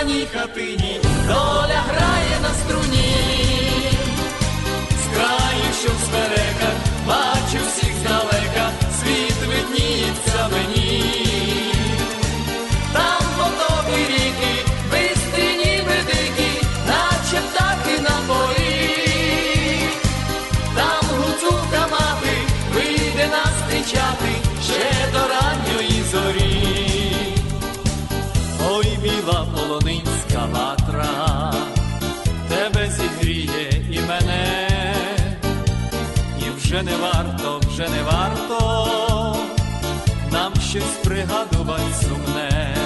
зеленій хатині, доля грає на струні, з краю, що в смереках, бачу всіх здалека, світ видніється мені. Там потоки ріки, бистрі ніби дикі, наче птахи на полі. Там гуцулка мати вийде нас зустрічати ще до ранньої зорі. Ой, біла вже не варто, вже не варто нам щось пригадувати сумне.